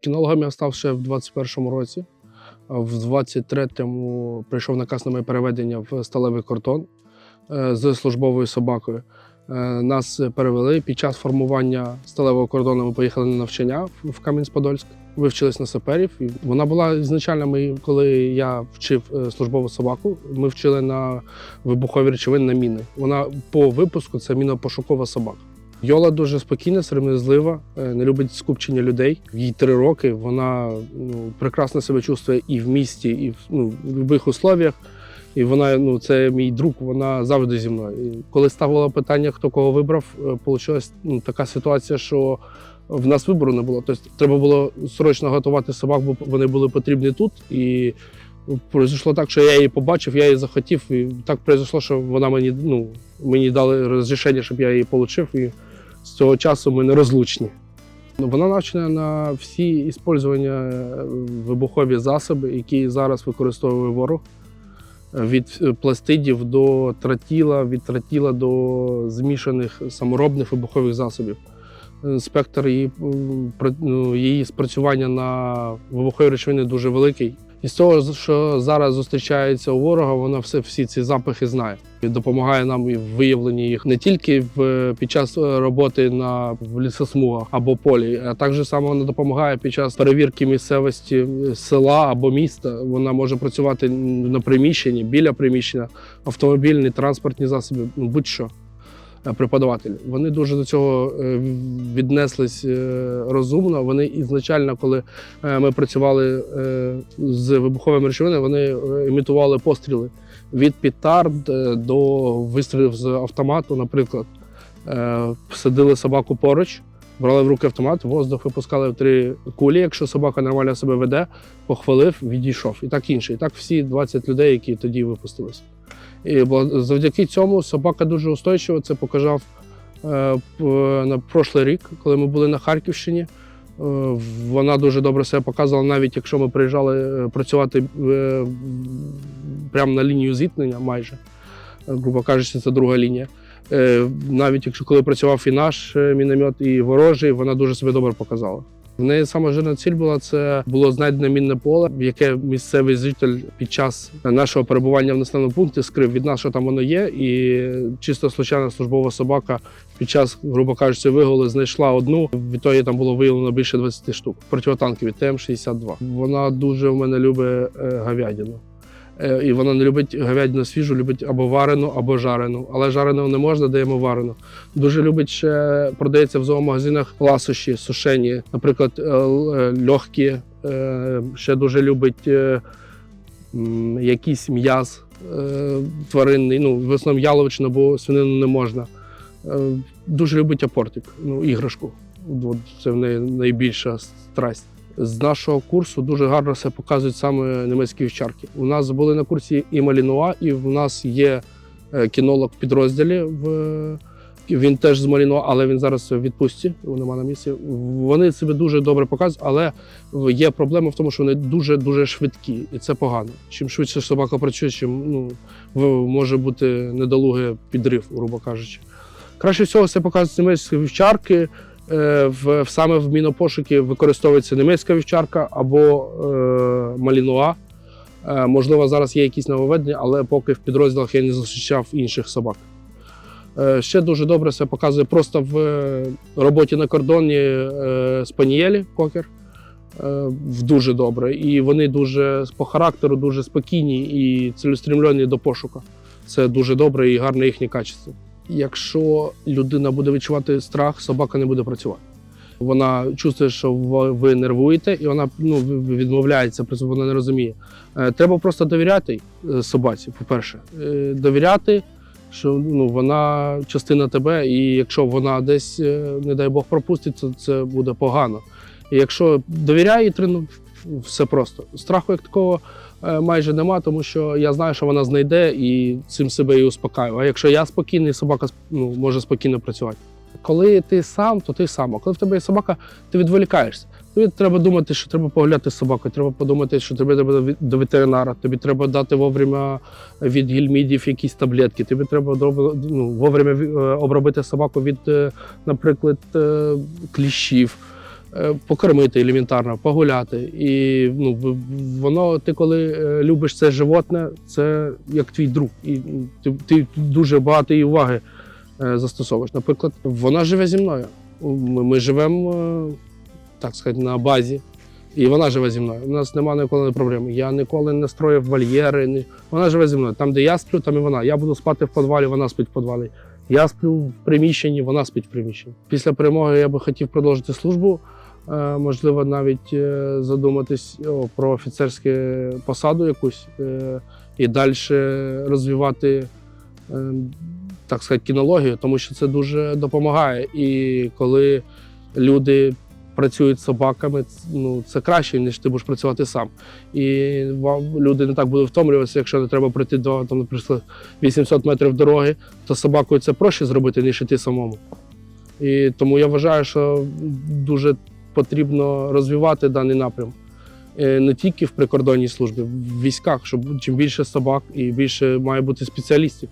Кінологом я став ще в 21-му році. В 23-му прийшов наказ на моє переведення в сталевий кордон е, з службовою собакою. Е, Нас перевели під час формування сталевого кордону. Ми поїхали на навчання в- Кам'янськ-Подольськ. Вивчились на саперів. І вона була ізначально, коли я вчив е, службову собаку, ми вчили на вибухові речовини на міни. Вона по випуску це мінопошукова собака. Йола дуже спокійна, сором'язлива, е, не любить скупчення людей. Їй три роки. Вона ну, прекрасно себе чувствує і в місті, і в ну, в будь-яких условіях. І вона, ну, це мій друг, вона завжди зі мною. І коли ставило питання, хто кого вибрав, вийшла ну, така ситуація, що в нас вибору не було. Тобто треба було срочно готувати собак, бо вони були потрібні тут. І Произошло так, що я її побачив, я її захотів, і так произошло, що вона мені ну, мені дали розрішення, щоб я її отримав, з цього часу ми не розлучні. Ну, Вона навчена на всі іспользування е, вибухові засоби, які зараз використовує ворог. Е, Від е, пластидів до тротіла, від тротіла до змішаних саморобних вибухових засобів. Спектр її, ну, її спрацювання на вибухові речовини дуже великий. І з того, що зараз зустрічається у ворога, вона все всі ці запахи знає і допомагає нам і в виявленні їх не тільки в під час е, роботи на в лісосмугах або полі, а також само вона допомагає під час перевірки місцевості е, села або міста. Вона може працювати на приміщенні, біля приміщення, автомобільні, транспортні засоби, будь-що. Е, Преподавателі. Вони дуже до цього е, віднеслись е, розумно. Вони ізначально, коли ми працювали з вибуховими речовинами, вони імітували постріли від петард е, до вистрілів з автомату, наприклад. Садили собаку поруч, брали в руки автомат, воздух випускали в три кулі. Якщо собака нормально себе веде, похвалив, відійшов. І так інше. І так всі 20 людей, які тоді випустилися. І завдяки цьому собака дуже устойчива. Це показав е, на прошлий рік, коли ми були на Харківщині. Е, Вона дуже добре себе показувала, навіть якщо ми приїжджали е, працювати прямо на лінію зіткнення, майже, грубо кажучи, це друга лінія. Е, Навіть якщо коли працював і наш е, міномет, і ворожий, вона дуже себе добре показала. В неї сама жирна ціль була це було знайдене мінне поле, в яке місцевий житель під час нашого перебування в населеному пункті скрив від нас, що там воно є, і чисто случайна службова собака під час, грубо кажучи, вигулу знайшла одну. Відтоді там було виявлено більше 20 штук противотанкові ТМ-62. Вона дуже в мене любить е, говядину. І вона не любить говядину свіжу, любить або варену, або жарену. Але жарену не можна, даємо варену. Дуже любить ще продається в зоомагазинах ласощі, сушені, наприклад, е, е. Е, Ще дуже любить е, якийсь м'яз е, тваринний, ну, в основному яловичину, бо свинину не можна. Е, Дуже любить апортик, ну, іграшку. Це в неї найбільша страсть. З нашого курсу дуже гарно все показують саме німецькі вівчарки. У нас були на курсі і Малінуа, і в нас є е, кінолог в підрозділі. В, він теж з Малінуа, але він зараз в відпустці, нема на місці. Вони себе дуже добре показують, але є проблема в тому, що вони дуже дуже швидкі, і це погано. Чим швидше собака працює, чим ну, може бути недолугий підрив, грубо кажучи. Краще всього це показують німецькі вівчарки. Е, В, саме в мінопошуки використовується німецька вівчарка або е, малінуа. Е, можливо, зараз є якісь нововведення, але поки в підрозділах я не зустрічав інших собак. Е, ще дуже добре це показує просто в е, роботі на кордоні е, спанієлі кокер. Е, дуже добре. І вони дуже по характеру дуже спокійні і цілеспрямлені до пошуку. Це дуже добре і гарне їхнє качество. Якщо людина буде відчувати страх, собака не буде працювати. Вона чувствує, що ви нервуєте, і вона ну, відмовляється, вона не розуміє. Е, Треба просто довіряти е, собаці, по-перше. Е, Довіряти, що ну, вона частина тебе, і якщо вона десь, не дай Бог, пропустить, то це буде погано. І якщо довіряє і все просто. Страху як такого е, майже нема, тому що я знаю, що вона знайде і цим себе і успокаю. А якщо я спокійний, собака ну, може спокійно працювати. Коли ти сам, то ти сам. А коли в тебе є собака, ти відволікаєшся. Тобі треба думати, що треба погуляти з собакою, треба подумати, що тобі треба до- ветеринара, тобі треба дати вовремя від гельмідів якісь таблетки, тобі треба ну, вовремя е, обробити собаку від, е, наприклад, кліщів. Е, покормити елементарно, погуляти. І ну, воно, ти коли е, любиш це животне, це як твій друг. І ти, ти дуже багато її уваги е, застосовуєш. Наприклад, вона живе зі мною. Ми, ми живемо, так сказати, на базі. І вона живе зі мною. У нас немає ніколи проблем. Я ніколи не строїв вольєри. Вона живе зі мною. Там, де я сплю, там і вона. Я буду спати в підвалі, вона спить в підвалі. Я сплю в приміщенні, вона спить в приміщенні. Після перемоги я би хотів продовжити службу. Е, Можливо, навіть е, задуматись про офіцерську посаду якусь е, і далі розвивати, так сказати, кінологію, тому що це дуже допомагає. І коли люди працюють з собаками, ну це краще, ніж ти будеш працювати сам. І вам люди не так будуть втомлюватися, якщо не треба пройти до там, наприклад, 800 метрів дороги, то собакою це проще зробити, ніж іти самому. І тому я вважаю, що дуже потрібно розвивати даний напрям. Е, Не тільки в прикордонній службі, в військах, щоб чим більше собак і більше має бути спеціалістів.